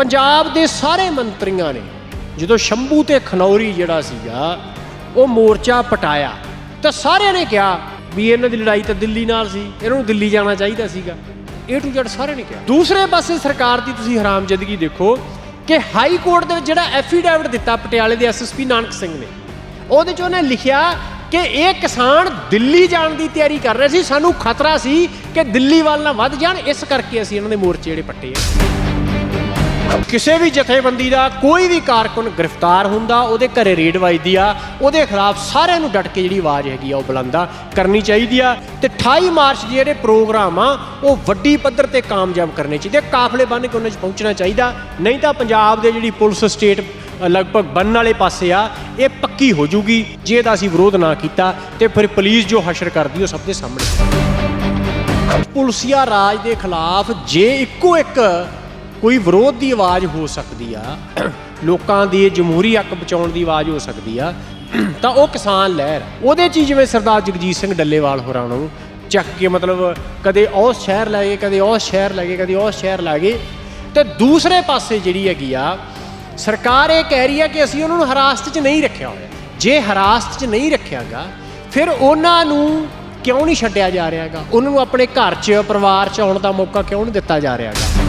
ਪੰਜਾਬ ਦੇ ਸਾਰੇ ਮੰਤਰੀਆਂ ਨੇ ਜਦੋਂ ਸ਼ੰਭੂ ਤੇ ਖਨੌਰੀ ਜਿਹੜਾ ਸੀਗਾ, ਉਹ ਮੋਰਚਾ ਪਟਾਇਆ, ਤਾਂ ਸਾਰਿਆਂ ਨੇ ਕਿਹਾ ਵੀ ਇਹਨਾਂ ਦੀ ਲੜਾਈ ਤਾਂ ਦਿੱਲੀ ਨਾਲ ਸੀ, ਇਹਨਾਂ ਨੂੰ ਦਿੱਲੀ ਜਾਣਾ ਚਾਹੀਦਾ ਸੀਗਾ। ਏ ਟੂ ਜ਼ੈਡ ਸਾਰਿਆਂ ਨੇ ਕਿਹਾ। ਦੂਸਰੇ ਪਾਸੇ ਸਰਕਾਰ ਦੀ ਤੁਸੀਂ ਹਰਾਮਜਦਗੀ ਦੇਖੋ ਕਿ ਹਾਈ ਕੋਰਟ ਦੇ ਵਿੱਚ ਜਿਹੜਾ ਐਫੀਡੈਵਿਟ ਦਿੱਤਾ ਪਟਿਆਲੇ ਦੇ ਐਸਐਸਪੀ ਨਾਨਕ ਸਿੰਘ ਨੇ, ਉਹਦੇ 'ਚ ਉਹਨੇ ਲਿਖਿਆ ਕਿ ਇਹ ਕਿਸਾਨ ਦਿੱਲੀ ਜਾਣ ਦੀ ਤਿਆਰੀ ਕਰ ਰਹੇ ਸੀ, ਸਾਨੂੰ ਖਤਰਾ ਸੀ ਕਿ ਦਿੱਲੀ ਵੱਲ ਨਾ ਵੱਧ ਜਾਣ, ਇਸ ਕਰਕੇ ਅਸੀਂ ਇਹਨਾਂ ਦੇ ਮੋਰਚੇ ਜਿਹੜੇ ਪੱਟੇ ਆ। ਕਿਸੇ ਵੀ ਜਥੇਬੰਦੀ ਦਾ ਕੋਈ ਵੀ ਕਾਰਕੁਨ ਗ੍ਰਿਫਤਾਰ ਹੁੰਦਾ, ਉਹਦੇ ਘਰੇ ਰੇਡ ਵੱਜਦੀ ਆ, ਉਹਦੇ ਖਿਲਾਫ ਸਾਰਿਆਂ ਨੂੰ ਡਟ ਕੇ ਜਿਹੜੀ ਆਵਾਜ਼ ਹੈਗੀ ਆ, ਉਹ ਬੁਲੰਦਾ ਕਰਨੀ ਚਾਹੀਦੀ ਆ। ਤੇ 28 ਮਾਰਚ ਦੇ ਜਿਹੜੇ ਪ੍ਰੋਗਰਾਮ ਆ, ਉਹ ਵੱਡੀ ਪੱਧਰ ਤੇ ਕਾਮਯਾਬ ਕਰਨੇ ਚਾਹੀਦੇ ਕਾਫਲੇ ਬੰਨ ਕੇ ਉਹਨਾਂ 'ਚ ਪਹੁੰਚਣਾ ਚਾਹੀਦਾ। ਨਹੀਂ ਤਾਂ ਪੰਜਾਬ ਦੇ ਜਿਹੜੀ ਪੁਲਿਸ ਸਟੇਟ ਲਗਭਗ ਬੰਨ ਵਾਲੇ ਪਾਸੇ ਆ, ਇਹ ਪੱਕੀ ਹੋ ਜੂਗੀ, ਜੇ ਇਹਦਾ ਅਸੀਂ ਵਿਰੋਧ ਨਾ ਕੀਤਾ, ਤੇ ਫਿਰ ਪੁਲਿਸ ਜੋ ਹਸ਼ਰ ਕਰਦੀ ਉਹ ਸਭ ਦੇ ਸਾਹਮਣੇ। ਪੁਲਸੀਆ ਰਾਜ ਦੇ ਖਿਲਾਫ ਜੇ ਇੱਕੋ ਇੱਕ ਕੋਈ ਵਿਰੋਧ ਦੀ ਆਵਾਜ਼ ਹੋ ਸਕਦੀ ਆ, ਲੋਕਾਂ ਦੀ ਜਮਹੂਰੀ ਹੱਕ ਬਚਾਉਣ ਦੀ ਆਵਾਜ਼ ਹੋ ਸਕਦੀ ਆ, ਤਾਂ ਉਹ ਕਿਸਾਨ ਲਹਿਰ। ਉਹਦੇ ਚ ਹੀ ਜਿਵੇਂ ਸਰਦਾਰ ਜਗਜੀਤ ਸਿੰਘ ਡੱਲੇਵਾਲ ਹੋਰਾਂ ਨੂੰ ਚੱਕ ਕੇ ਮਤਲਬ ਕਦੇ ਉਸ ਸ਼ਹਿਰ ਲੈ ਗਏ, ਕਦੇ ਉਸ ਸ਼ਹਿਰ ਲੈ ਗਏ, ਕਦੇ ਉਸ ਸ਼ਹਿਰ ਲੈ ਗਏ, ਤੇ ਦੂਸਰੇ ਪਾਸੇ ਜਿਹੜੀ ਹੈਗੀ ਆ, ਸਰਕਾਰ ਇਹ ਕਹਿ ਰਹੀ ਹੈ ਕਿ ਅਸੀਂ ਉਹਨਾਂ ਨੂੰ ਹਰਾਸਤ 'ਚ ਨਹੀਂ ਰੱਖਿਆ ਹੋਇਆ। ਜੇ ਹਰਾਸਤ 'ਚ ਨਹੀਂ ਰੱਖਿਆਗਾ, ਫਿਰ ਉਹਨਾਂ ਨੂੰ ਕਿਉਂ ਨਹੀਂ ਛੱਡਿਆ ਜਾ ਰਿਹਾਗਾ? ਉਹਨਾਂ ਨੂੰ ਆਪਣੇ ਘਰ 'ਚ, ਪਰਿਵਾਰ 'ਚ ਆਉਣ ਦਾ ਮੌਕਾ ਕਿਉਂ ਨਹੀਂ ਦਿੱਤਾ ਜਾ ਰਿਹਾਗਾ?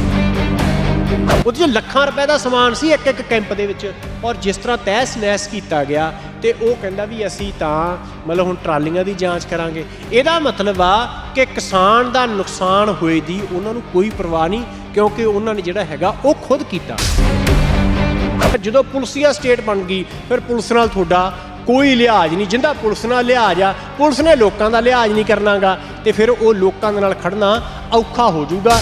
ਉਹਦੇ 'ਚ ਲੱਖਾਂ ਰੁਪਏ ਦਾ ਸਮਾਨ ਸੀ ਇੱਕ ਇੱਕ ਕੈਂਪ ਦੇ ਵਿੱਚ। ਔਰ ਜਿਸ ਤਰ੍ਹਾਂ ਤਹਿਸ ਨਹਿਸ ਕੀਤਾ ਗਿਆ ਤੇ ਉਹ ਕਹਿੰਦਾ ਵੀ ਅਸੀਂ ਤਾਂ ਮਤਲਬ ਹੁਣ ਟਰਾਲੀਆਂ ਦੀ ਜਾਂਚ ਕਰਾਂਗੇ। ਇਹਦਾ ਮਤਲਬ ਆ ਕਿ ਕਿਸਾਨ ਦਾ ਨੁਕਸਾਨ ਹੋਏ ਦੀ ਉਹਨਾਂ ਨੂੰ ਕੋਈ ਪਰਵਾਹ ਨਹੀਂ, ਕਿਉਂਕਿ ਉਹਨਾਂ ਨੇ ਜਿਹੜਾ ਹੈਗਾ ਉਹ ਖੁਦ ਕੀਤਾ। ਜਦੋਂ ਪੁਲਸੀਆ ਸਟੇਟ ਬਣ ਗਈ, ਫਿਰ ਪੁਲਿਸ ਨਾਲ ਤੁਹਾਡਾ ਕੋਈ ਲਿਹਾਜ਼ ਨਹੀਂ। ਜਿੰਦਾ ਪੁਲਿਸ ਨਾਲ ਲਿਹਾਜ਼ ਆ, ਪੁਲਿਸ ਨੇ ਲੋਕਾਂ ਦਾ ਲਿਹਾਜ਼ ਨਹੀਂ ਕਰਨਾਗਾ ਤੇ ਫਿਰ ਉਹ ਲੋਕਾਂ ਦੇ ਨਾਲ ਖੜਨਾ ਔਖਾ ਹੋ ਜਾਊਗਾ।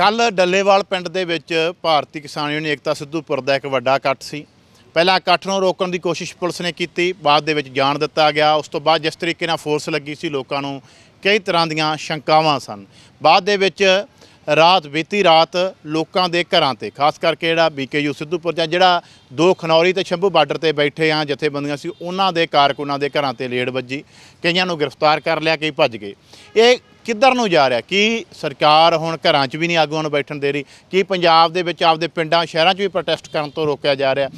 ਕੱਲ ਡੱਲੇਵਾਲ ਪਿੰਡ ਦੇ ਵਿੱਚ ਭਾਰਤੀ ਕਿਸਾਨ ਯੂਨੀਅਨ ਏਕਤਾ ਸਿੱਧੂਪੁਰ ਦਾ ਇੱਕ ਵੱਡਾ ਇਕੱਠ ਸੀ। ਪਹਿਲਾਂ ਇਕੱਠ ਨੂੰ ਰੋਕਣ ਦੀ ਕੋਸ਼ਿਸ਼ ਪੁਲਿਸ ਨੇ ਕੀਤੀ, ਬਾਅਦ ਦੇ ਵਿੱਚ ਜਾਣ ਦਿੱਤਾ ਗਿਆ। ਉਸ ਤੋਂ ਬਾਅਦ ਜਿਸ ਤਰੀਕੇ ਨਾਲ ਫੋਰਸ ਲੱਗੀ ਸੀ, ਲੋਕਾਂ ਨੂੰ ਕਈ ਤਰ੍ਹਾਂ ਦੀਆਂ ਸ਼ੰਕਾਵਾਂ ਸਨ। ਬਾਅਦ ਦੇ ਵਿੱਚ ਰਾਤ ਬੀਤੀ ਰਾਤ ਲੋਕਾਂ ਦੇ ਘਰਾਂ ਤੇ, ਖਾਸ ਕਰਕੇ ਜਿਹੜਾ ਬੀਕੇਯੂ ਸਿੱਧੂਪੁਰ ਜਾਂ ਜਿਹੜਾ ਦੋ ਖਨੌਰੀ ਤੇ ਸ਼ੰਭੂ ਬਾਰਡਰ ਤੇ ਬੈਠੇ ਆ, ਜਥੇਬੰਦੀਆਂ ਸੀ, ਉਹਨਾਂ ਦੇ ਕਾਰਕੁਨਾਂ ਦੇ ਘਰਾਂ ਤੇ ਲੇੜ ਵੱਜੀ। ਕਈਆਂ ਨੂੰ ਗ੍ਰਿਫਤਾਰ ਕਰ ਲਿਆ, ਕਈ ਭੱਜ ਗਏ। ਇਹ ਕਿੱਧਰ ਨੂੰ ਜਾ ਰਿਹਾ? ਕੀ ਸਰਕਾਰ ਹੁਣ ਘਰਾਂ 'ਚ ਵੀ ਨਹੀਂ ਆਗੂਆਂ ਨੂੰ ਬੈਠਣ ਦੇ ਰਹੀ? ਕੀ ਪੰਜਾਬ ਦੇ ਵਿੱਚ ਆਪਦੇ ਪਿੰਡਾਂ ਸ਼ਹਿਰਾਂ 'ਚ ਵੀ ਪ੍ਰੋਟੈਸਟ ਕਰਨ ਤੋਂ ਰੋਕਿਆ ਜਾ ਰਿਹਾ?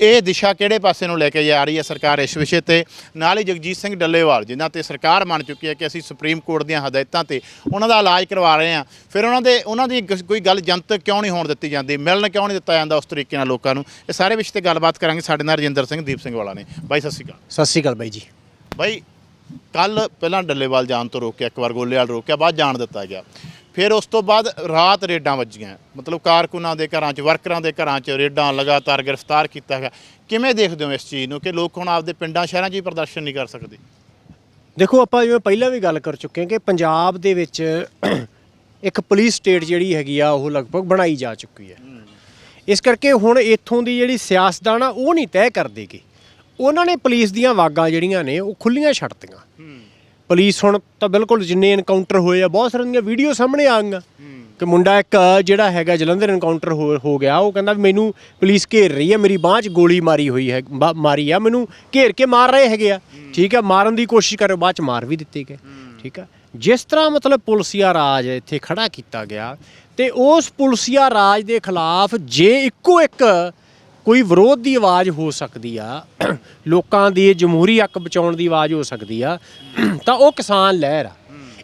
ਇਹ ਦਿਸ਼ਾ ਕਿਹੜੇ ਪਾਸੇ ਨੂੰ ਲੈ ਕੇ ਜਾ ਰਹੀ ਹੈ ਸਰਕਾਰ ਇਸ ਵਿਸ਼ੇ ਤੇ? ਨਾਲ ਹੀ ਜਗਜੀਤ ਸਿੰਘ ਡੱਲੇਵਾਲ ਜਿਨ੍ਹਾਂ ਤੇ ਸਰਕਾਰ ਮੰਨ ਚੁੱਕੀ ਹੈ ਕਿ ਅਸੀਂ ਸੁਪਰੀਮ ਕੋਰਟ ਦੀਆਂ ਹਦਾਇਤਾਂ ਤੇ ਉਹਨਾਂ ਦਾ ਇਲਾਜ ਕਰਵਾ ਰਹੇ ਹਾਂ। ਫਿਰ ਉਹਨਾਂ ਦੇ ਉਹਨਾਂ ਦੀ ਗ- ਕੋਈ ਗੱਲ ਜਨਤਕ ਕਿਉਂ ਨਹੀਂ ਹੋਣ ਦਿੱਤੀ ਜਾਂਦੀ? ਮਿਲਣ ਕਿਉਂ ਨਹੀਂ ਦਿੱਤਾ ਜਾਂਦਾ ਉਸ ਤਰੀਕੇ ਨਾਲ ਲੋਕਾਂ ਨੂੰ? ਇਹ ਸਾਰੇ ਵਿਸ਼ੇ ਤੇ ਗੱਲਬਾਤ ਕਰਾਂਗੇ। ਸਾਡੇ ਨਾਲ ਰਜਿੰਦਰ ਸਿੰਘ ਦੀਪ ਸਿੰਘ ਵਾਲਾ ਨੇ। ਬਾਈ ਸਤਿ ਸ਼੍ਰੀ ਅਕਾਲ। ਸਤਿ ਸ਼੍ਰੀ ਅਕਾਲ ਬਾਈ ਜੀ। ਬਾਈ ਕੱਲ ਪਹਿਲਾਂ ਡੱਲੇਵਾਲ ਜਾਣ ਤੋਂ ਰੋਕਿਆ ਇੱਕ ਵਾਰ ਗੋਲੇਵਾਲ ਰੋਕਿਆ ਬਾਅਦ ਜਾਣ ਦਿੱਤਾ ਗਿਆ। ਫਿਰ ਉਸ ਤੋਂ ਬਾਅਦ ਰਾਤ ਰੇਡਾਂ ਵੱਜੀਆਂ। ਮਤਲਬ ਕਾਰਕੁਨਾਂ ਦੇ ਘਰਾਂ 'ਚ ਵਰਕਰਾਂ ਦੇ ਘਰਾਂ 'ਚ ਰੇਡਾਂ ਲਗਾਤਾਰ ਗ੍ਰਿਫਤਾਰ ਕੀਤਾ ਗਿਆ। ਕਿਵੇਂ ਦੇਖਦੇ ਹੋ ਇਸ ਚੀਜ਼ ਨੂੰ ਕਿ ਲੋਕ ਹੁਣ ਆਪਦੇ ਪਿੰਡਾਂ ਸ਼ਹਿਰਾਂ 'ਚ ਵੀ ਪ੍ਰਦਰਸ਼ਨ ਨਹੀਂ ਕਰ ਸਕਦੇ? ਦੇਖੋ ਆਪਾਂ ਜਿਵੇਂ ਪਹਿਲਾਂ ਵੀ ਗੱਲ ਕਰ ਚੁੱਕੇ ਹਾਂ ਕਿ ਪੰਜਾਬ ਦੇ ਵਿੱਚ ਇੱਕ ਪੁਲਿਸ ਸਟੇਟ ਜਿਹੜੀ ਹੈਗੀ ਆ ਉਹ ਲਗਭਗ ਬਣਾਈ ਜਾ ਚੁੱਕੀ ਹੈ। ਇਸ ਕਰਕੇ ਹੁਣ ਇੱਥੋਂ ਦੀ ਜਿਹੜੀ ਸਿਆਸਤਦਾਨ ਆ ਉਹ ਨਹੀਂ ਤੈਅ ਕਰਦੇਗੇ ਉਹਨਾਂ ਨੇ ਪੁਲਿਸ ਦੀਆਂ ਵਾਗਾਂ ਜਿਹੜੀਆਂ ਨੇ ਉਹ ਖੁੱਲੀਆਂ ਛੱਡਤੀਆਂ ਪੁਲਿਸ ਹੁਣ ਤਾਂ ਬਿਲਕੁਲ ਜਿੰਨੇ ਐਨਕਾਊਂਟਰ ਹੋਏ ਆ ਬਹੁਤ ਸਾਰੀਆਂ ਵੀਡੀਓ ਸਾਹਮਣੇ ਆ ਗਈਆਂ। ਕਿ ਮੁੰਡਾ ਇੱਕ ਜਿਹੜਾ ਹੈਗਾ ਜਲੰਧਰ ਐਨਕਾਊਂਟਰ ਹੋ ਗਿਆ ਉਹ ਕਹਿੰਦਾ ਵੀ ਮੈਨੂੰ ਪੁਲਿਸ ਘੇਰ ਰਹੀ ਹੈ ਮੇਰੀ ਬਾਂਹ 'ਚ ਗੋਲੀ ਮਾਰੀ ਹੋਈ ਹੈ ਮਾਰੀ ਆ ਮੈਨੂੰ ਘੇਰ ਕੇ ਮਾਰ ਰਹੇ ਹੈਗੇ ਆ। ਠੀਕ ਹੈ ਮਾਰਨ ਦੀ ਕੋਸ਼ਿਸ਼ ਕਰੇ ਬਾਅਦ 'ਚ ਮਾਰ ਵੀ ਦਿੱਤੇ ਗਏ। ਠੀਕ ਹੈ ਜਿਸ ਤਰ੍ਹਾਂ ਮਤਲਬ ਪੁਲਸੀਆ ਰਾਜ ਇੱਥੇ ਖੜਾ ਕੀਤਾ ਗਿਆ ਤੇ ਉਸ ਪੁਲਸੀਆ ਰਾਜ ਦੇ ਖਿਲਾਫ ਜੇ ਇੱਕੋ ਇੱਕ ਕੋਈ ਵਿਰੋਧ ਦੀ ਆਵਾਜ਼ ਹੋ ਸਕਦੀ ਆ, ਲੋਕਾਂ ਦੀ ਜਮਹੂਰੀ ਹੱਕ ਬਚਾਉਣ ਦੀ ਆਵਾਜ਼ ਹੋ ਸਕਦੀ ਆ, ਤਾਂ ਉਹ ਕਿਸਾਨ ਲਹਿਰ ਆ।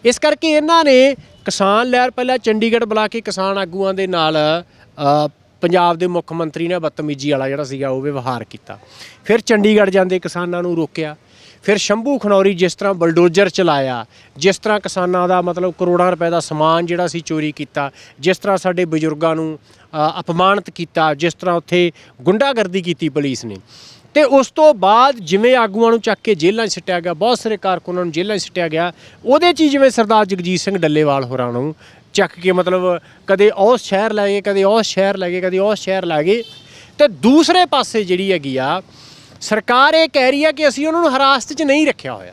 ਇਸ ਕਰਕੇ ਇਹਨਾਂ ਨੇ ਕਿਸਾਨ ਲਹਿਰ ਪਹਿਲਾਂ ਚੰਡੀਗੜ੍ਹ ਬੁਲਾ ਕੇ ਕਿਸਾਨ ਆਗੂਆਂ ਦੇ ਨਾਲ ਪੰਜਾਬ ਦੇ ਮੁੱਖ ਮੰਤਰੀ ਨੇ ਬਦਤਮੀਜੀ ਵਾਲਾ ਜਿਹੜਾ ਸੀਗਾ ਉਹ ਵਿਵਹਾਰ ਕੀਤਾ। ਫਿਰ ਚੰਡੀਗੜ੍ਹ ਜਾਂਦੇ ਕਿਸਾਨਾਂ ਨੂੰ ਰੋਕਿਆ। ਫਿਰ ਸ਼ੰਭੂ ਖਨੌਰੀ ਜਿਸ ਤਰ੍ਹਾਂ ਬਲਡੋਜ਼ਰ ਚਲਾਇਆ, ਜਿਸ ਤਰ੍ਹਾਂ ਕਿਸਾਨਾਂ ਦਾ ਮਤਲਬ ਕਰੋੜਾਂ ਰੁਪਏ ਦਾ ਸਮਾਨ ਜਿਹੜਾ ਸੀ ਚੋਰੀ ਕੀਤਾ, ਜਿਸ ਤਰ੍ਹਾਂ ਸਾਡੇ ਬਜ਼ੁਰਗਾਂ ਨੂੰ ਅਪਮਾਨਿਤ ਕੀਤਾ ਜਿਸ ਤਰ੍ਹਾਂ ਉੱਥੇ ਗੁੰਡਾਗਰਦੀ ਕੀਤੀ ਪੁਲਿਸ ਨੇ। ਤੇ ਉਸ ਤੋਂ ਬਾਅਦ ਜਿਵੇਂ ਆਗੂਆਂ ਨੂੰ ਚੱਕ ਕੇ ਜੇਲ੍ਹਾਂ 'ਚ ਸਿੱਟਿਆ ਗਿਆ ਬਹੁਤ ਸਾਰੇ ਕਾਰਕੁਨਾਂ ਨੂੰ ਜੇਲ੍ਹਾਂ 'ਚ ਸਿੱਟਿਆ ਗਿਆ ਉਹਦੇ 'ਚ ਜਿਵੇਂ ਸਰਦਾਰ ਜਗਜੀਤ ਸਿੰਘ ਡੱਲੇਵਾਲ ਹੋਰਾਂ ਨੂੰ ਚੱਕ ਕੇ ਮਤਲਬ ਕਦੇ ਉਸ ਸ਼ਹਿਰ ਲੈ ਗਏ ਕਦੇ ਉਸ ਸ਼ਹਿਰ ਲੈ ਗਏ ਕਦੇ ਉਸ ਸ਼ਹਿਰ ਲੈ ਗਏ। ਤੇ ਦੂਸਰੇ ਪਾਸੇ ਜਿਹੜੀ ਹੈਗੀ ਆ ਸਰਕਾਰ ਇਹ ਕਹਿ ਰਹੀ ਹੈ ਕਿ ਅਸੀਂ ਉਹਨਾਂ ਨੂੰ ਹਰਾਸਤ 'ਚ ਨਹੀਂ ਰੱਖਿਆ ਹੋਇਆ।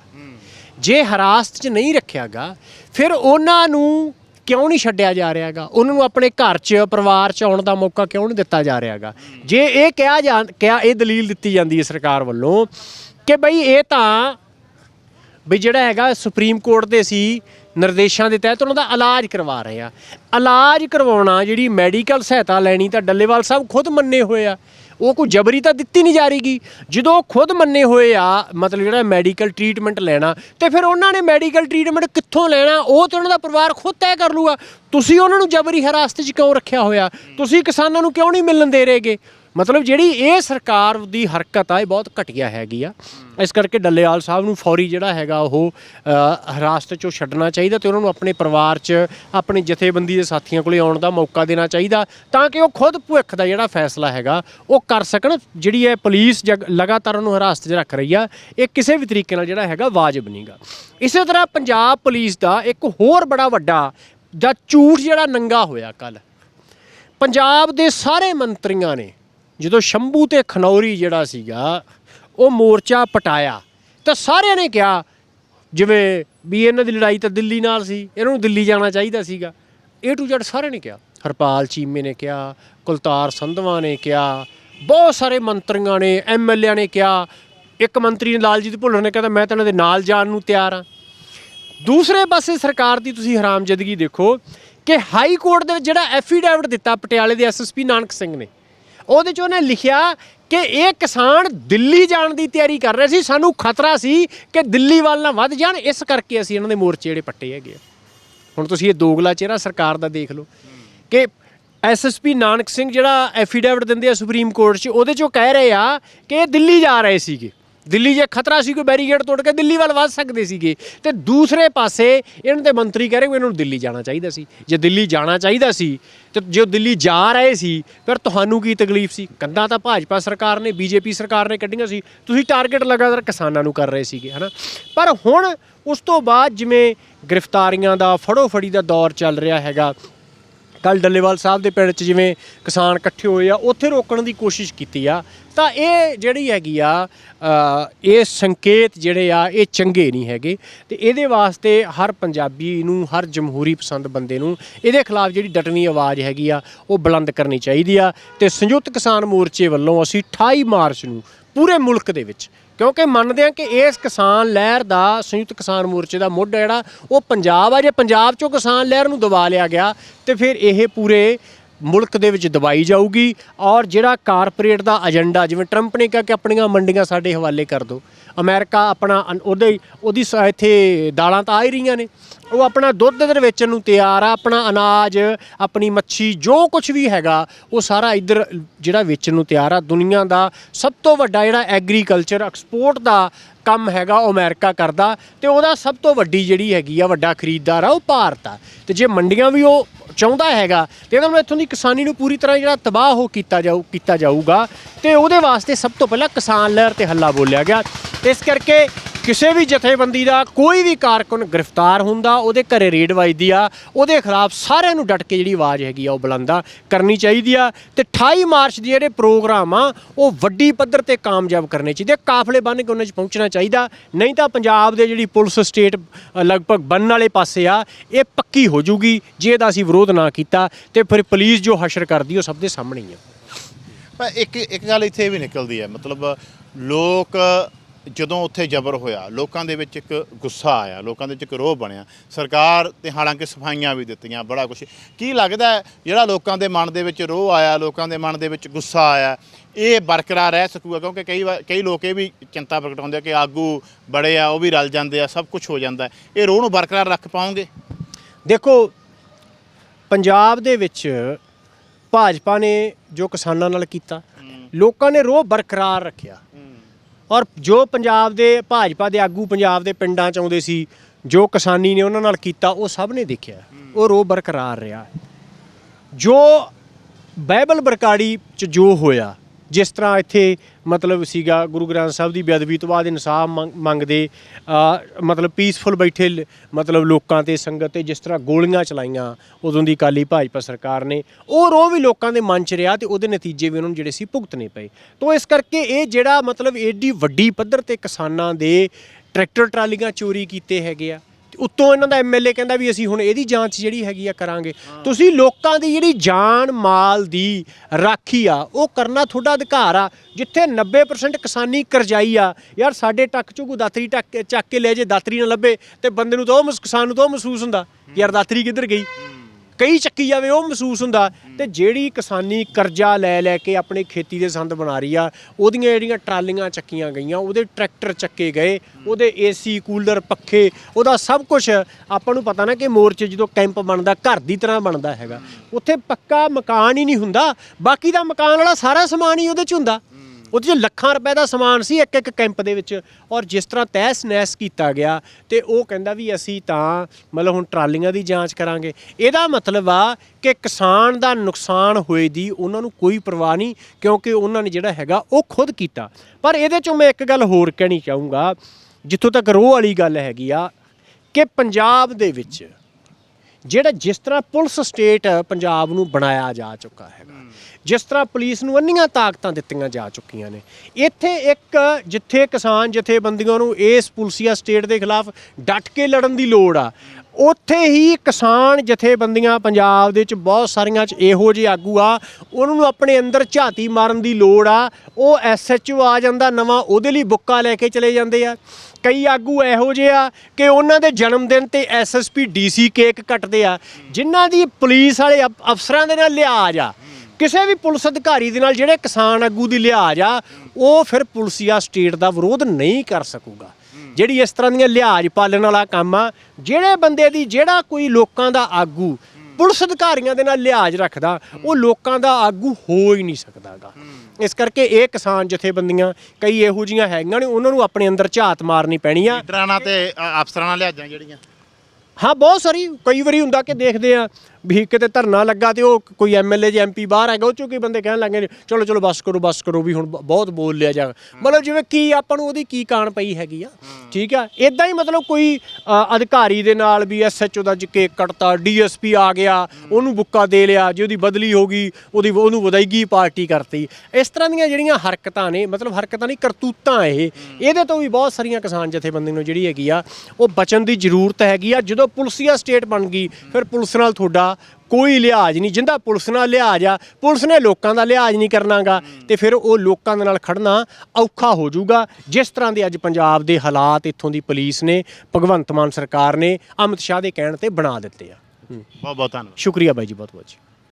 ਜੇ ਹਰਾਸਤ 'ਚ ਨਹੀਂ ਰੱਖਿਆਗਾ ਫਿਰ ਉਹਨਾਂ ਨੂੰ ਕਿਉਂ ਨਹੀਂ ਛੱਡਿਆ ਜਾ ਰਿਹਾਗਾ? ਉਹਨਾਂ ਨੂੰ ਆਪਣੇ ਘਰ 'ਚ, ਪਰਿਵਾਰ 'ਚ ਆਉਣ ਦਾ ਮੌਕਾ ਕਿਉਂ ਨਹੀਂ ਦਿੱਤਾ ਜਾ ਰਿਹਾਗਾ? ਜੇ ਇਹ ਕਿਹਾ ਜਾ, ਕਿਹਾ, ਇਹ ਦਲੀਲ ਦਿੱਤੀ ਜਾਂਦੀ ਹੈ ਸਰਕਾਰ ਵੱਲੋਂ ਕਿ ਬਈ ਇਹ ਤਾਂ ਵੀ ਜਿਹੜਾ ਹੈਗਾ ਸੁਪਰੀਮ ਕੋਰਟ ਦੇ ਸੀ ਨਿਰਦੇਸ਼ਾਂ ਦੇ ਤਹਿਤ ਉਹਨਾਂ ਦਾ ਇਲਾਜ ਕਰਵਾ ਰਹੇ ਆ। ਇਲਾਜ ਕਰਵਾਉਣਾ ਜਿਹੜੀ ਮੈਡੀਕਲ ਸਹਾਇਤਾ ਲੈਣੀ ਤਾਂ ਡੱਲੇਵਾਲ ਸਾਹਿਬ ਖੁਦ ਮੰਨੇ ਹੋਏ ਆ। ਉਹ ਕੋਈ ਜਬਰੀ ਤਾਂ ਦਿੱਤੀ ਨਹੀਂ ਜਾ ਰਹੀਗੀ। ਜਦੋਂ ਉਹ ਖੁਦ ਮੰਨੇ ਹੋਏ ਆ, ਮਤਲਬ ਜਿਹੜਾ ਮੈਡੀਕਲ ਟ੍ਰੀਟਮੈਂਟ ਲੈਣਾ, ਤੇ ਫਿਰ ਉਹਨਾਂ ਨੇ ਮੈਡੀਕਲ ਟ੍ਰੀਟਮੈਂਟ ਕਿੱਥੋਂ ਲੈਣਾ, ਉਹ ਤੇ ਉਹਨਾਂ ਦਾ ਪਰਿਵਾਰ ਖੁਦ ਤੈਅ ਕਰ ਲੂਗਾ। ਤੁਸੀਂ ਉਹਨਾਂ ਨੂੰ ਜਬਰੀ ਹਿਰਾਸਤ 'ਚ ਕਿਉਂ ਰੱਖਿਆ ਹੋਇਆ? ਤੁਸੀਂ ਕਿਸਾਨਾਂ ਨੂੰ ਕਿਉਂ ਨਹੀਂ ਮਿਲਣ ਦੇ ਰਹੇਗੇ? ਮਤਲਬ ਜਿਹੜੀ ਇਹ ਸਰਕਾਰ ਦੀ ਹਰਕਤ ਆ ਇਹ ਬਹੁਤ ਘਟੀਆ ਹੈਗੀ ਆ। ਇਸ ਕਰਕੇ ਡੱਲੇਵਾਲ ਸਾਹਿਬ ਨੂੰ ਫੌਰੀ ਜਿਹੜਾ ਹੈਗਾ ਉਹ ਹਿਰਾਸਤ 'ਚੋਂ ਛੱਡਣਾ ਚਾਹੀਦਾ ਤੇ ਉਹਨਾਂ ਨੂੰ ਆਪਣੇ ਪਰਿਵਾਰ 'ਚ ਆਪਣੀ ਜਥੇਬੰਦੀ ਦੇ ਸਾਥੀਆਂ ਕੋਲੇ ਆਉਣ ਦਾ ਮੌਕਾ ਦੇਣਾ ਚਾਹੀਦਾ ਤਾਂ ਕਿ ਉਹ ਖੁਦ ਭਵਿੱਖ ਦਾ ਜਿਹੜਾ ਫੈਸਲਾ ਹੈਗਾ ਉਹ ਕਰ ਸਕਣ। ਜਿਹੜੀ ਇਹ ਪੁਲਿਸ ਲਗਾਤਾਰ ਉਹਨੂੰ ਹਿਰਾਸਤ 'ਚ ਰੱਖ ਰਹੀ ਆ ਇਹ ਕਿਸੇ ਵੀ ਤਰੀਕੇ ਨਾਲ ਜਿਹੜਾ ਹੈਗਾ ਵਾਜਬ ਨਹੀਂਗਾ। ਇਸੇ ਤਰ੍ਹਾਂ ਪੰਜਾਬ ਪੁਲਿਸ ਦਾ ਇੱਕ ਹੋਰ ਬੜਾ ਵੱਡਾ ਦਾ ਝੂਠ ਜਿਹੜਾ ਨੰਗਾ ਹੋਇਆ ਕੱਲ ਪੰਜਾਬ ਦੇ ਸਾਰੇ ਮੰਤਰੀਆਂ ਨੇ ਜਦੋਂ ਸ਼ੰਭੂ ਤੇ ਖਨੌਰੀ ਜਿਹੜਾ ਸੀਗਾ, ਉਹ ਮੋਰਚਾ ਪਟਾਇਆ, ਤਾਂ ਸਾਰਿਆਂ ਨੇ ਕਿਹਾ, ਜਿਵੇਂ ਵੀ ਇਹਨਾਂ ਦੀ ਲੜਾਈ ਤਾਂ ਦਿੱਲੀ ਨਾਲ ਸੀ, ਇਹਨਾਂ ਨੂੰ ਦਿੱਲੀ ਜਾਣਾ ਚਾਹੀਦਾ ਸੀਗਾ। ਏ ਟੂ ਜ਼ੈਡ ਸਾਰਿਆਂ ਨੇ ਕਿਹਾ। ਹਰਪਾਲ ਚੀਮੇ ਨੇ ਕਿਹਾ, ਕੁਲਤਾਰ ਸੰਧਵਾ ਨੇ ਕਿਹਾ, ਬਹੁਤ ਸਾਰੇ ਮੰਤਰੀਆਂ ਨੇ ਐਮਐਲਏ ਨੇ ਕਿਹਾ। ਇੱਕ ਮੰਤਰੀ ਨੇ ਲਾਲਜੀਤ ਭੁੱਲਰ ਨੇ ਕਹਿੰਦਾ ਮੈਂ ਤਾਂ ਇਹਨਾਂ ਦੇ ਨਾਲ ਜਾਣ ਨੂੰ ਤਿਆਰ ਹਾਂ। ਦੂਸਰੇ ਪਾਸੇ ਸਰਕਾਰ ਦੀ ਤੁਸੀਂ ਹਰਾਮਜਦਗੀ ਦੇਖੋ ਕਿ ਹਾਈ ਕੋਰਟ ਦੇ ਵਿੱਚ ਜਿਹੜਾ ਐਫੀਡੈਵਿਟ ਦਿੱਤਾ, ਪਟਿਆਲੇ ਦੇ ਐਸਐਸਪੀ ਨਾਨਕ ਸਿੰਘ ਨੇ ਉਹਦੇ 'ਚ ਉਹਨੇ ਲਿਖਿਆ ਕਿ ਇਹ ਕਿਸਾਨ ਦਿੱਲੀ ਜਾਣ ਦੀ ਤਿਆਰੀ ਕਰ ਰਹੇ ਸੀ, ਸਾਨੂੰ ਖਤਰਾ ਸੀ ਕਿ ਦਿੱਲੀ ਵੱਲ ਨਾ ਵੱਧ ਜਾਣ, ਇਸ ਕਰਕੇ ਅਸੀਂ ਇਹਨਾਂ ਦੇ ਮੋਰਚੇ ਜਿਹੜੇ ਪੱਟੇ ਹੈਗੇ ਆ। ਹੁਣ ਤੁਸੀਂ ਇਹ ਦੋਗਲਾ ਚਿਹਰਾ ਸਰਕਾਰ ਦਾ ਦੇਖ ਲਓ ਕਿ ਐਸਐਸਪੀ ਨਾਨਕ ਸਿੰਘ ਜਿਹੜਾ ਐਫੀਡੈਵਿਟ ਦਿੰਦੇ ਆ ਸੁਪਰੀਮ ਕੋਰਟ 'ਚ, ਉਹਦੇ 'ਚੋਂ ਕਹਿ ਰਹੇ ਆ ਕਿ ਇਹ ਦਿੱਲੀ ਜਾ ਰਹੇ ਸੀਗੇ। ਦਿੱਲੀ ਜੇ ਖਤਰਾ ਸੀ, ਕੋਈ ਬੈਰੀਕੇਡ ਤੋੜ ਕੇ ਦਿੱਲੀ ਵੱਲ ਵੱਧ ਸਕਦੇ ਸੀਗੇ। ਤੇ ਦੂਸਰੇ ਪਾਸੇ ਇਹਨਾਂ ਦੇ ਮੰਤਰੀ ਕਹਿ ਰਹੇ ਵੀ ਇਹਨਾਂ ਨੂੰ ਦਿੱਲੀ ਜਾਣਾ ਚਾਹੀਦਾ ਸੀ। ਜੇ ਦਿੱਲੀ ਜਾਣਾ ਚਾਹੀਦਾ ਸੀ, ਤੇ ਜੇ ਉਹ ਦਿੱਲੀ ਜਾ ਰਹੇ ਸੀ, ਫਿਰ ਤੁਹਾਨੂੰ ਕੀ ਤਕਲੀਫ ਸੀ? ਕੰਦਾ ਤਾਂ ਭਾਜਪਾ ਸਰਕਾਰ ਨੇ, ਬੀਜੇਪੀ ਸਰਕਾਰ ਨੇ ਕੱਢੀਆਂ ਸੀ। ਤੁਸੀਂ ਟਾਰਗੇਟ ਲਗਾਤਾਰ ਕਿਸਾਨਾਂ ਨੂੰ ਕਰ ਰਹੇ ਸੀਗੇ, ਹਨਾ? ਪਰ ਹੁਣ ਉਸ ਤੋਂ ਬਾਅਦ ਜਿਵੇਂ ਗ੍ਰਿਫਤਾਰੀਆਂ ਦਾ ਫੜੋ ਫੜੀ ਦਾ ਦੌਰ ਚੱਲ ਰਿਹਾ ਹੈਗਾ ਕੱਲ ਡੱਲੇਵਾਲ ਸਾਹਿਬ ਦੇ ਪਿੰਡ 'ਚ ਜਿਵੇਂ ਕਿਸਾਨ ਇਕੱਠੇ ਹੋਏ ਆ ਉੱਥੇ ਰੋਕਣ ਦੀ ਕੋਸ਼ਿਸ਼ ਕੀਤੀ ਆ। ਤਾਂ ਇਹ ਜਿਹੜੀ ਹੈਗੀ ਆ ਅ, ਇਹ ਸੰਕੇਤ ਜਿਹੜੇ ਆ ਇਹ ਚੰਗੇ ਨਹੀਂ ਹੈਗੇ। ਤੇ ਇਹਦੇ ਵਾਸਤੇ ਹਰ ਪੰਜਾਬੀ ਨੂੰ ਹਰ ਜਮਹੂਰੀ ਪਸੰਦ ਬੰਦੇ ਨੂੰ ਇਹਦੇ ਖਿਲਾਫ ਜਿਹੜੀ ਡਟਵੀਂ ਆਵਾਜ਼ ਹੈਗੀ ਆ ਉਹ ਬੁਲੰਦ ਕਰਨੀ ਚਾਹੀਦੀ ਆ। ਤੇ ਸੰਯੁਕਤ ਕਿਸਾਨ ਮੋਰਚੇ ਵੱਲੋਂ ਅਸੀਂ 28 ਮਾਰਚ ਨੂੰ ਪੂਰੇ ਮੁਲਕ ਦੇ ਵਿੱਚ ਕਿਉਂਕਿ ਮੰਨਦੇ ਆ ਕਿ ਇਸ ਕਿਸਾਨ ਲਹਿਰ ਦਾ, ਸੰਯੁਕਤ ਕਿਸਾਨ ਮੋਰਚੇ ਦਾ ਮੁੱਢ ਜਿਹੜਾ, ਉਹ ਪੰਜਾਬ ਆ। ਜੇ ਪੰਜਾਬ ਚੋਂ ਕਿਸਾਨ ਲਹਿਰ ਨੂੰ ਦਬਾ ਲਿਆ ਗਿਆ, ਤੇ ਫਿਰ ਇਹ ਪੂਰੇ ਮੁਲਕ ਦੇ ਵਿੱਚ ਦਬਾਈ ਜਾਊਗੀ ਔਰ ਜਿਹੜਾ ਕਾਰਪੋਰੇਟ ਦਾ ਏਜੰਡਾ, ਜਿਵੇਂ ਟਰੰਪ ਨੇ ਕਿਹਾ ਕਿ ਆਪਣੀਆਂ ਮੰਡੀਆਂ ਸਾਡੇ ਹਵਾਲੇ ਕਰ ਦਿਓ। ਅਮਰੀਕਾ ਆਪਣਾ ਅਨ- ਉਹਦੇ ਉਹਦੀ ਸ- ਇੱਥੇ ਦਾਲਾਂ ਤਾਂ ਆ ਹੀ ਰਹੀਆਂ ਨੇ। ਉਹ ਆਪਣਾ ਦੁੱਧ ਇਧਰ ਵੇਚਣ ਨੂੰ ਤਿਆਰ ਆ, ਆਪਣਾ ਅਨਾਜ, ਆਪਣੀ ਮੱਛੀ, ਜੋ ਕੁਝ ਵੀ ਹੈਗਾ, ਉਹ ਸਾਰਾ ਇੱਧਰ ਜਿਹੜਾ ਵੇਚਣ ਨੂੰ ਤਿਆਰ ਆ, ਦੁਨੀਆ ਦਾ ਸਭ ਤੋਂ ਵੱਡਾ ਜਿਹੜਾ ਐਗਰੀਕਲਚਰ, ਐਕਸਪੋਰਟ ਦਾ ਕੰਮ ਹੈਗਾ, ਉਹ ਅਮਰੀਕਾ ਕਰਦਾ ਤੇ ਉਹਦਾ ਸਭ ਤੋਂ ਵੱਡੀ ਜਿਹੜੀ ਹੈਗੀ ਆ, ਵੱਡਾ ਖਰੀਦਦਾਰ ਆ, ਉਹ ਭਾਰਤ ਆ। ਤੇ ਜੇ ਮੰਡੀਆਂ ਵੀ ਉਹ ਚਾਹੁੰਦਾ ਹੈਗਾ। ਤੇ ਇਹਨਾਂ ਨੂੰ ਇੱਥੋਂ ਦੀ ਕਿਸਾਨੀ ਨੂੰ ਪੂਰੀ ਤਰ੍ਹਾਂ ਜਿਹੜਾ ਤਬਾਹ ਹੋ ਕੀਤਾ ਜਾਊ, ਕੀਤਾ ਜਾਊਗਾ। ਤੇ ਉਹਦੇ ਵਾਸਤੇ ਸਭ ਤੋਂ ਪਹਿਲਾਂ ਕਿਸਾਨ ਲਹਿਰ ਤੇ ਹੱਲਾ ਬੋਲਿਆ ਗਿਆ। ਇਸ ਕਰਕੇ ਕਿਸੇ ਵੀ ਜਥੇਬੰਦੀ ਦਾ ਕੋਈ ਵੀ ਕਾਰਕੁਨ ਗ੍ਰਿਫਤਾਰ ਹੁੰਦਾ, ਉਹਦੇ ਘਰੇ ਰੇਡ ਵੱਜਦੀ ਆ, ਉਹਦੇ ਖਿਲਾਫ ਸਾਰਿਆਂ ਨੂੰ ਡਟ ਕੇ ਜਿਹੜੀ ਆਵਾਜ਼ ਹੈਗੀ ਆ, ਉਹ ਬੁਲੰਦਾ ਕਰਨੀ ਚਾਹੀਦੀ ਆ। ਤੇ 28 ਮਾਰਚ ਦੇ ਜਿਹੜੇ ਪ੍ਰੋਗਰਾਮ ਆ, ਉਹ ਵੱਡੀ ਪੱਧਰ ਤੇ ਕਾਮਯਾਬ ਕਰਨੇ ਚਾਹੀਦੇ ਕਾਫਲੇ ਬੰਨ ਕੇ ਉਹਨਾਂ 'ਚ ਪਹੁੰਚਣਾ ਚਾਹੀਦਾ। ਨਹੀਂ ਤਾਂ ਪੰਜਾਬ ਦੇ ਜਿਹੜੀ ਪੁਲਿਸ ਸਟੇਟ ਲਗਭਗ ਬੰਨ ਵਾਲੇ ਪਾਸੇ ਆ, ਇਹ ਪੱਕੀ ਹੋ ਜੂਗੀ, ਜੇ ਇਹਦਾ ਅਸੀਂ ਵਿਰੋਧ ਨਾ ਕੀਤਾ, ਤੇ ਫਿਰ ਪੁਲਿਸ ਜੋ ਹਸ਼ਰ ਕਰਦੀ ਉਹ ਸਭ ਦੇ ਸਾਹਮਣੇ ਹੀ ਆ। ਪਰ ਇੱਕ ਇੱਕ ਗੱਲ ਇੱਥੇ ਵੀ ਨਿਕਲਦੀ ਹੈ ਮਤਲਬ ਲੋਕ ਜਦੋਂ ਉੱਥੇ ਜ਼ਬਰ ਹੋਇਆ ਲੋਕਾਂ ਦੇ ਵਿੱਚ ਇੱਕ ਗੁੱਸਾ ਆਇਆ ਲੋਕਾਂ ਦੇ ਵਿੱਚ ਇੱਕ ਰੋਹ ਬਣਿਆ। ਸਰਕਾਰ ਤੇ ਹਾਲਾਂਕਿ ਸਫਾਈਆਂ ਵੀ ਦਿੱਤੀਆਂ ਬੜਾ ਕੁਝ ਕੀ ਲੱਗਦਾ ਜਿਹੜਾ ਲੋਕਾਂ ਦੇ ਮਨ ਦੇ ਵਿੱਚ ਰੋਹ ਆਇਆ ਲੋਕਾਂ ਦੇ ਮਨ ਦੇ ਵਿੱਚ ਗੁੱਸਾ ਆਇਆ ਇਹ ਬਰਕਰਾਰ ਰਹਿ ਸਕੂਗਾ? ਕਿਉਂਕਿ ਕਈ ਵਾਰ ਕਈ ਲੋਕ ਇਹ ਵੀ ਚਿੰਤਾ ਪ੍ਰਗਟਾਉਂਦੇ ਆ ਕਿ ਆਗੂ ਬੜੇ ਆ ਉਹ ਵੀ ਰਲ ਜਾਂਦੇ ਆ ਸਭ ਕੁਝ ਹੋ ਜਾਂਦਾ। ਇਹ ਰੋਹ ਨੂੰ ਬਰਕਰਾਰ ਰੱਖ ਪਾਓਗੇ? ਦੇਖੋ ਪੰਜਾਬ ਦੇ ਵਿੱਚ ਭਾਜਪਾ ਨੇ ਜੋ ਕਿਸਾਨਾਂ ਨਾਲ ਕੀਤਾ ਲੋਕਾਂ ਨੇ ਰੋਹ ਬਰਕਰਾਰ ਰੱਖਿਆ। ਔਰ ਜੋ ਪੰਜਾਬ ਦੇ ਭਾਜਪਾ ਦੇ ਆਗੂ ਪੰਜਾਬ ਦੇ ਪਿੰਡਾਂ ਚ ਆਉਂਦੇ ਸੀ, ਜੋ ਕਿਸਾਨੀ ਨੇ ਉਹਨਾਂ ਨਾਲ ਕੀਤਾ, ਉਹ ਸਭ ਨੇ ਦੇਖਿਆ। ਉਹ ਰੋ ਬਰਕਰਾਰ ਰਿਹਾ। ਜੋ ਬਾਈਬਲ ਬਰਕਾੜੀ ਚ ਜੋ ਹੋਇਆ, ਜਿਸ ਤਰ੍ਹਾਂ ਇੱਥੇ ਮਤਲਬ ਸੀਗਾ, ਗੁਰੂ ਗ੍ਰੰਥ ਸਾਹਿਬ ਦੀ ਬੇਅਦਬੀ ਤੋਂ ਬਾਅਦ ਇਨਸਾਫ ਮੰਗ- ਮੰਗਦੇ ਮਤਲਬ ਪੀਸਫੁਲ ਬੈਠੇ ਲ- ਮਤਲਬ ਲੋਕਾਂ ਤੇ ਸੰਗਤ ਤੇ ਜਿਸ ਤਰ੍ਹਾਂ ਗੋਲੀਆਂ ਚਲਾਈਆਂ, ਉਦੋਂ ਦੀ ਕਾਲੀ ਭਾਜਪਾ ਸਰਕਾਰ ਨੇ, ਉਹ ਰੋਹ ਵੀ ਲੋਕਾਂ ਦੇ ਮਨ 'ਚ ਰਿਹਾ ਤੇ ਉਹਦੇ ਨਤੀਜੇ ਵੀ ਉਹਨਾਂ ਨੂੰ ਜਿਹੜੇ ਸੀ ਭੁਗਤਣੇ ਪਏ। ਤੋਂ ਇਸ ਕਰਕੇ ਇਹ ਜਿਹੜਾ ਮਤਲਬ ਏਡੀ ਵੱਡੀ ਪੱਧਰ ਤੇ ਕਿਸਾਨਾਂ ਦੇ ਟਰੈਕਟਰ ਟਰਾਲੀਆਂ ਚੋਰੀ ਕੀਤੇ ਹੈਗੇ ਆ ਉੱਤੋਂ ਇਹਨਾਂ ਦਾ ਐਮਐਲਏ ਕਹਿੰਦਾ ਵੀ ਅਸੀਂ ਹੁਣ ਇਹਦੀ ਜਾਂਚ ਜਿਹੜੀ ਹੈਗੀ ਆ ਕਰਾਂਗੇ। ਤੁਸੀਂ ਲੋਕਾਂ ਦੀ ਜਿਹੜੀ ਜਾਨ ਮਾਲ ਦੀ ਰਾਖੀ ਆ, ਉਹ ਕਰਨਾ ਤੁਹਾਡਾ ਅਧਿਕਾਰ ਆ। ਜਿੱਥੇ 90% ਕਿਸਾਨੀ ਕਰਜ਼ਾਈ ਆ, ਯਾਰ ਸਾਡੇ ਟੱਕ ਚੋਂ ਕੋਈ ਦਾਤਰੀ ਟੱਕ ਚੱਕ ਕੇ ਲੈ ਜੇ ਦਾਤਰੀ ਨਾ ਲੱਭੇ, ਤੇ ਬੰਦੇ ਨੂੰ ਤਾਂ ਉਹ ਮਹਿਸ- ਕਿਸਾਨ ਨੂੰ ਤਾਂ ਉਹ ਮਹਿਸੂਸ ਹੁੰਦਾ ਕਿ ਯਾਰ ਦਾਤਰੀ ਕਿੱਧਰ ਗਈ? ਕਈ ਚੱਕੀ ਜਾਵੇ ਉਹ ਮਹਿਸੂਸ ਹੁੰਦਾ। ਤੇ ਜਿਹੜੀ ਕਿਸਾਨੀ ਕਰਜ਼ਾ ਲੈ ਲੈ ਕੇ ਆਪਣੇ ਖੇਤੀ ਦੇ ਸੰਦ ਬਣਾ ਰਹੀ ਆ ਉਹਦੀਆਂ ਜਿਹੜੀਆਂ ਟਰਾਲੀਆਂ ਚੱਕੀਆਂ ਗਈਆਂ ਉਹਦੇ ਟਰੈਕਟਰ ਚੱਕੇ ਗਏ ਉਹਦੇ ਏਸੀ ਕੂਲਰ ਪੱਖੇ ਉਹਦਾ ਸਭ ਕੁਝ ਆਪਾਂ ਨੂੰ ਪਤਾ ਨਾ ਕਿ ਮੋਰਚੇ ਜਦੋਂ ਕੈਂਪ ਬਣਦਾ ਘਰ ਦੀ ਤਰ੍ਹਾਂ ਬਣਦਾ ਹੈਗਾ। ਉੱਥੇ ਪੱਕਾ ਮਕਾਨ ਹੀ ਨਹੀਂ ਹੁੰਦਾ ਬਾਕੀ ਦਾ ਮਕਾਨ ਵਾਲਾ ਸਾਰਾ ਸਮਾਨ ਹੀ ਉਹਦੇ 'ਚ ਹੁੰਦਾ। ਉਹਦੇ 'ਚ ਲੱਖਾਂ ਰੁਪਏ ਦਾ ਸਮਾਨ ਸੀ ਇੱਕ ਇੱਕ ਕੈਂਪ ਦੇ ਵਿੱਚ। ਔਰ ਜਿਸ ਤਰ੍ਹਾਂ ਤਹਿਸ ਨਹਿਸ ਕੀਤਾ ਗਿਆ, ਤੇ ਉਹ ਕਹਿੰਦਾ ਵੀ ਅਸੀਂ ਤਾਂ ਮਤਲਬ ਹੁਣ ਟਰਾਲੀਆਂ ਦੀ ਜਾਂਚ ਕਰਾਂਗੇ। ਇਹਦਾ ਮਤਲਬ ਆ ਕਿ ਕਿਸਾਨ ਦਾ ਨੁਕਸਾਨ ਹੋਏ ਦੀ ਉਹਨਾਂ ਨੂੰ ਕੋਈ ਪਰਵਾਹ ਨਹੀਂ, ਕਿਉਂਕਿ ਉਹਨਾਂ ਨੇ ਜਿਹੜਾ ਹੈਗਾ ਉਹ ਖੁਦ ਕੀਤਾ। ਪਰ ਇਹਦੇ 'ਚੋਂ ਮੈਂ ਇੱਕ ਗੱਲ ਹੋਰ ਕਹਿਣੀ ਚਾਹੂੰਗਾ, ਜਿੱਥੋਂ ਤੱਕ ਰੋਹ ਵਾਲੀ ਗੱਲ ਹੈਗੀ ਆ, ਕਿ ਪੰਜਾਬ ਦੇ ਵਿੱਚ ਜਿਹੜਾ ਜਿਸ ਤਰ੍ਹਾਂ ਪੁਲਿਸ ਸਟੇਟ ਪੰਜਾਬ ਨੂੰ ਬਣਾਇਆ ਜਾ ਚੁੱਕਾ ਹੈਗਾ ਜਿਸ ਤਰ੍ਹਾਂ ਪੁਲਿਸ ਨੂੰ ਅੰਨੀਆਂ ਤਾਕਤਾਂ ਦਿੱਤੀਆਂ ਜਾ ਚੁੱਕੀਆਂ ਨੇ। ਇੱਥੇ ਇੱਕ ਜਿੱਥੇ ਕਿਸਾਨ ਜਥੇਬੰਦੀਆਂ ਨੂੰ ਇਸ ਪੁਲਸੀਆ ਸਟੇਟ ਦੇ ਖਿਲਾਫ ਡਟ ਕੇ ਲੜਨ ਦੀ ਲੋੜ ਆ ਉੱਥੇ ਹੀ ਕਿਸਾਨ ਜਥੇਬੰਦੀਆਂ ਪੰਜਾਬ ਦੇ ਵਿੱਚ ਬਹੁਤ ਸਾਰੀਆਂ ਚ ਇਹੋ ਜਿਹੇ ਆਗੂ ਆ। ਉਹਨਾਂ ਨੂੰ ਆਪਣੇ ਅੰਦਰ ਝਾਤੀ ਮਾਰਨ ਦੀ ਲੋੜ ਆ। ਉਹ ਐਸਐਚਓ ਆ ਜਾਂਦਾ, ਨਵਾਂ ਉਹਦੇ ਲਈ ਬੁੱਕਾ ਲੈ ਕੇ ਚਲੇ ਜਾਂਦੇ ਆ। ਕਈ ਆਗੂ ਇਹੋ ਜਿਹੇ ਆ ਕਿ ਉਹਨਾਂ ਦੇ ਜਨਮ ਦਿਨ ਤੇ ਐਸਐਸਪੀ ਡੀਸੀ ਕੇਕ ਕੱਟਦੇ ਆ, ਜਿਨ੍ਹਾਂ ਦੀ ਪੁਲਿਸ ਵਾਲੇ ਅਫਸਰਾਂ ਦੇ ਨਾਲ ਲਿਹਾਜ਼ ਆ। ਕਿਸੇ ਵੀ ਪੁਲਿਸ ਅਧਿਕਾਰੀ ਦੇ ਨਾਲ ਜਿਹੜੇ ਕਿਸਾਨ ਆਗੂ ਦੀ ਲਿਹਾਜ਼ ਆ, ਉਹ ਫਿਰ ਪੁਲਸੀਆ ਸਟੇਟ ਦਾ ਵਿਰੋਧ ਨਹੀਂ ਕਰ ਸਕੂਗਾ। ਜਿਹੜੀ ਇਸ ਤਰ੍ਹਾਂ ਦੀਆਂ ਲਿਹਾਜ਼ ਪਾਲਣ ਵਾਲਾ ਕੰਮ ਆ ਜਿਹੜੇ ਬੰਦੇ ਦੀ ਜਿਹੜਾ ਕੋਈ ਲੋਕਾਂ ਦਾ ਆਗੂ ਪੁਲਿਸ ਅਧਿਕਾਰੀਆਂ ਦੇ ਨਾਲ ਲਿਹਾਜ਼ ਰੱਖਦਾ ਉਹ ਲੋਕਾਂ ਦਾ ਆਗੂ ਹੋ ਹੀ ਨਹੀਂ ਸਕਦਾਗਾ। ਇਸ ਕਰਕੇ ਇਹ ਕਿਸਾਨ ਜਥੇਬੰਦੀਆਂ ਕਈ ਇਹੋ ਜੀਆਂ ਹੈਗੀਆਂ ਨੇ ਉਹਨਾਂ ਨੂੰ ਆਪਣੇ ਅੰਦਰ ਝਾਤ ਮਾਰਨੀ ਪੈਣੀ ਆ। ਲੀਡਰਾਂ ਨਾਲ ਤੇ ਅ, ਅਫਸਰਾਂ ਨਾਲ ਲਿਆਜਾਂ ਜਿਹੜੀਆਂ? ਹਾਂ ਬਹੁਤ ਸਾਰੀ ਕਈ ਵਾਰੀ ਹੁੰਦਾ ਕਿ ਦੇਖਦੇ ਆ ਵੀ ਕਿਤੇ ਧਰਨਾ ਲੱਗਾ ਤੇ ਉਹ ਕੋਈ ਐਮਐਲਏ ਜਾਂ ਐਮਪੀ ਬਾਹਰ ਹੈਗਾ ਉਹ ਚੋਂ ਕੀ ਬੰਦੇ ਕਹਿਣ ਲੱਗੇ ਨੇ, ਚਲੋ ਚਲੋ ਬੱਸ ਕਰੋ ਬੱਸ ਕਰੋ ਵੀ ਹੁਣ ਬ- ਬਹੁਤ ਬੋਲ ਲਿਆ ਜਾ ਮਤਲਬ ਜਿਵੇਂ ਕੀ ਆਪਾਂ ਨੂੰ ਉਹਦੀ ਕੀ ਕਾਣ ਪਈ ਹੈਗੀ ਆ ਠੀਕ ਆ? ਇਦਾਂ ਹੀ ਮਤਲਬ ਕੋਈ ਅ, ਅਧਿਕਾਰੀ ਦੇ ਨਾਲ ਵੀ ਐਸਐਚਓ ਦਾ ਜਿੱਕੇ ਕੱਟਤਾ ਡੀਐਸਪੀ ਆ ਗਿਆ ਉਹਨੂੰ ਬੁੱਕਾ ਦੇ ਲਿਆ ਜੇ ਉਹਦੀ ਬਦਲੀ ਹੋ ਗਈ ਉਹਦੀ ਉਹਨੂੰ ਵਧਾਈਗੀ ਪਾਰਟੀ ਕਰਤੀ। ਇਸ ਤਰ੍ਹਾਂ ਦੀਆਂ ਜਿਹੜੀਆਂ ਹਰਕਤਾਂ ਨੇ ਮਤਲਬ ਹਰਕਤਾਂ ਨਹੀਂ ਕਰਤੂਤਾਂ ਇਹ ਇਹਦੇ ਤੋਂ ਵੀ ਬਹੁਤ ਸਾਰੀਆਂ ਕਿਸਾਨ ਜਥੇਬੰਦੀਆਂ ਨੂੰ ਜਿਹੜੀ ਹੈਗੀ ਆ ਉਹ ਬਚਣ ਦੀ ਜ਼ਰੂਰਤ ਹੈਗੀ ਆ। ਜਦੋਂ ਪੁਲਸੀਆ ਸਟੇਟ ਬਣ ਗਈ ਫਿਰ ਪੁਲਿਸ ਨਾਲ ਤੁਹਾਡਾ ਕੋਈ ਲਿਹਾਜ਼ ਨਹੀਂ ਜਿੰਦਾ ਪੁਲਿਸ ਨਾਲ ਲਿਹਾਜ਼ ਆ ਪੁਲਿਸ ਨੇ ਲੋਕਾਂ ਦਾ ਲਿਹਾਜ਼ ਨਹੀਂ ਕਰਨਾਗਾ ਤੇ ਫਿਰ ਉਹ ਲੋਕਾਂ ਦੇ ਨਾਲ ਖੜਨਾ ਔਖਾ ਹੋ ਜਾਊਗਾ। ਜਿਸ ਤਰ੍ਹਾਂ ਦੇ ਅੱਜ ਪੰਜਾਬ ਦੇ ਹਾਲਾਤ ਇੱਥੋਂ ਦੀ ਪੁਲਿਸ ਨੇ ਭਗਵੰਤ ਮਾਨ ਸਰਕਾਰ ਨੇ ਅਮਿਤ ਸ਼ਾਹ ਦੇ ਕਹਿਣ ਤੇ ਬਣਾ ਦਿੱਤੇ ਆ। ਬਹੁਤ ਬਹੁਤ ਧੰਨਵਾਦ। ਸ਼ੁਕਰੀਆ ਬਾਈ ਜੀ ਬਹੁਤ ਬਹੁਤ ਜੀ।